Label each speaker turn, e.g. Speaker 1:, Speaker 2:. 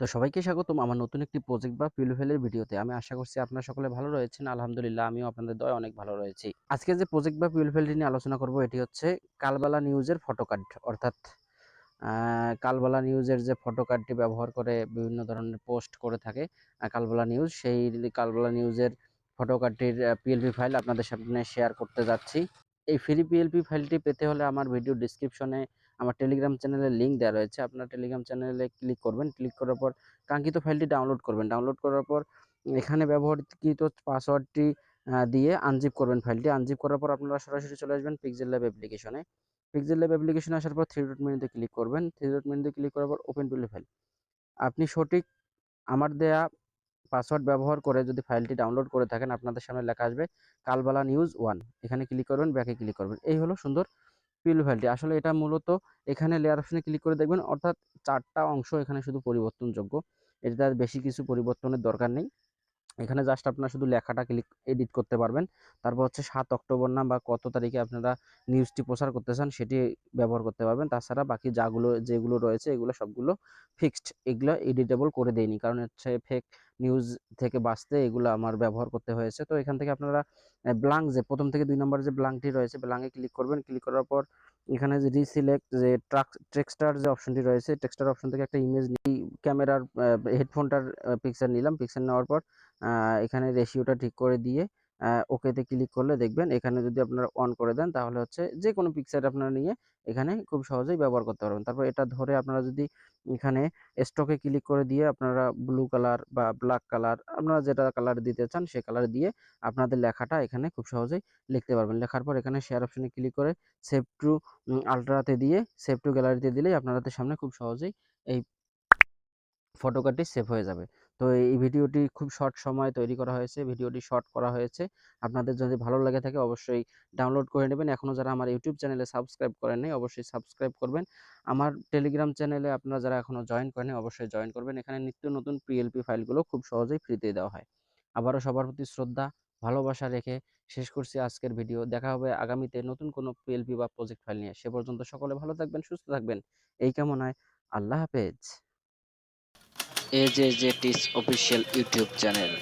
Speaker 1: তো সবাইকে স্বাগতম আমার নতুন একটি প্রজেক্ট বা পিলুফেলের ভিডিওতে। আমি আশা করছি আপনারা সকলে ভালো রয়েছেন। আলহামদুলিল্লাহ, আমিও আপনাদের দয় অনেক ভালো রয়েছি। আজকে যে প্রজেক্ট বা পিলুফেলটি নিয়ে আলোচনা করব, এটি হচ্ছে কালবালা নিউজের ফটো কার্ড অর্থাৎ কালবালা নিউজের যে ফটো কার্ডটি ব্যবহার করে বিভিন্ন ধরনের পোস্ট করে থাকে কালবালা নিউজ সেই কালবালা নিউজের ফটো কার্ডটির পিএলপি ফাইল আপনাদের সামনে শেয়ার করতে যাচ্ছি। এই ফ্রি পিএলপি ফাইলটি পেতে হলে আমার ভিডিও ডিসক্রিপশনে আমার টেলিগ্রাম চ্যানেলের লিঙ্ক দেওয়া রয়েছে। আপনার টেলিগ্রাম চ্যানেলে ক্লিক করবেন। ক্লিক করার পর কাঙ্ক্ষিত ফাইলটি ডাউনলোড করবেন। ডাউনলোড করার পর এখানে ব্যবহৃত পাসওয়ার্ডটি দিয়ে আনজিপ করবেন ফাইলটি আনজিপ করার পর আপনারা সরাসরি চলে আসবেন পিক্সেল ল্যাব অ্যাপ্লিকেশনে পিক্সেল ল্যাব অ্যাপ্লিকেশনে আসার পর থ্রি ডট মেনুতে ক্লিক করবেন। থ্রি ডট মেনুতে ক্লিক করার পর ওপেন টুলে ফাইল আপনি সঠিক আমার দেয়া পাসওয়ার্ড ব্যবহার করে যদি ফাইলটি ডাউনলোড করে থাকেন, আপনাদের সামনে লেখা আসবে কালবালা নিউজ ওয়ান। এখানে ক্লিক করবেন, ব্যাকে ক্লিক করবেন। এই হলো সুন্দর পিল ফাইলটি আসলে এটা মূলত এখানে লেয়ার অপশনে ক্লিক করে দেখবেন, অর্থাৎ চারটা অংশ এখানে শুধু পরিবর্তনযোগ্য। এটা বেশি কিছু পরিবর্তনের দরকার নেই। এখানে জাস্ট আপনারা শুধু লেখাটা ক্লিক এডিট করতে পারবেন। তারপর হচ্ছে সাত অক্টোবর না বা কত তারিখে আপনারা নিউজটি প্রচার করতে চান, সেটি ব্যবহার করতে পারবেন। তাছাড়া বাকি যাগুলো, যেগুলো রয়েছে, এগুলো সবগুলো ফিক্সড এগুলো এডিটেবল করে দেয়নি। কারণ হচ্ছে ফেক নিউজ থেকে বাঁচতে এগুলো আমার ব্যবহার করতে হয়েছে। তো এখান থেকে আপনারা ব্লাঙ্ক যে, প্রথম থেকে দুই নম্বর যে ব্লাঙ্কটি রয়েছে ব্লাঙ্কে ক্লিক করবেন। ক্লিক করার পর এখানে যে রিসিলেক্ট যে ট্রাক টেক্সটার যে অপশনটি রয়েছে টেক্সটার অপশন থেকে একটা ইমেজ নিই ক্যামেরার হেডফোনটার পিকচার নিলাম। পিকচার নেওয়ার পর এখানে রেশিওটা ঠিক করে দিয়ে ওকেতে ক্লিক করলে দেখবেন এখানে যদি আপনারা অন করে দেন তাহলে হচ্ছে যে কোনো পিকচার আপনারা নিয়ে এখানে খুব সহজেই ব্যবহার করতে পারবেন। তারপর এটা ধরে আপনারা যদি এখানে স্টকে ক্লিক করে দিয়ে আপনারা ব্লু কালার বা ব্ল্যাক কালার আপনারা যেটা কালার দিতে চান সে কালার দিয়ে আপনাদের লেখাটা এখানে খুব সহজেই লিখতে পারবেন। লেখার পর এখানে শেয়ার অপশনে ক্লিক করে সেভ টু আলট্রাতে দিয়ে সেভ টু গ্যালারিতে দিলেই আপনাদের সামনে খুব সহজেই এই ফটো সেভ হয়ে যাবে। তো এই ভিডিওটি খুব শর্ট সময় তৈরি করা হয়েছে, ভিডিওটি শর্ট করা হয়েছে। আপনাদের যদি ভালো লাগে থাকে অবশ্যই ডাউনলোড করে নেবেন। এখনও যারা আমার ইউটিউব চ্যানেলে সাবস্ক্রাইব করেন নাই, অবশ্যই সাবস্ক্রাইব করবেন। আমার টেলিগ্রাম চ্যানেলে আপনারা যারা এখনও জয়েন করেন অবশ্যই জয়েন করবেন। এখানে নিত্য নতুন পিএলপি ফাইলগুলো খুব সহজেই ফ্রিতে দেওয়া হয়। আবারও সবার প্রতি শ্রদ্ধা, ভালোবাসা রেখে শেষ করছি আজকের ভিডিও দেখা হবে আগামীতে নতুন কোনো পিএলপি বা প্রজেক্ট ফাইল নিয়ে। সে পর্যন্ত সকলে ভালো থাকবেন, সুস্থ থাকবেন। এই কামনায় আল্লাহ হাফেজ।
Speaker 2: এজে জেটিস অফিসিয়াল ইউটিউব চ্যানেল।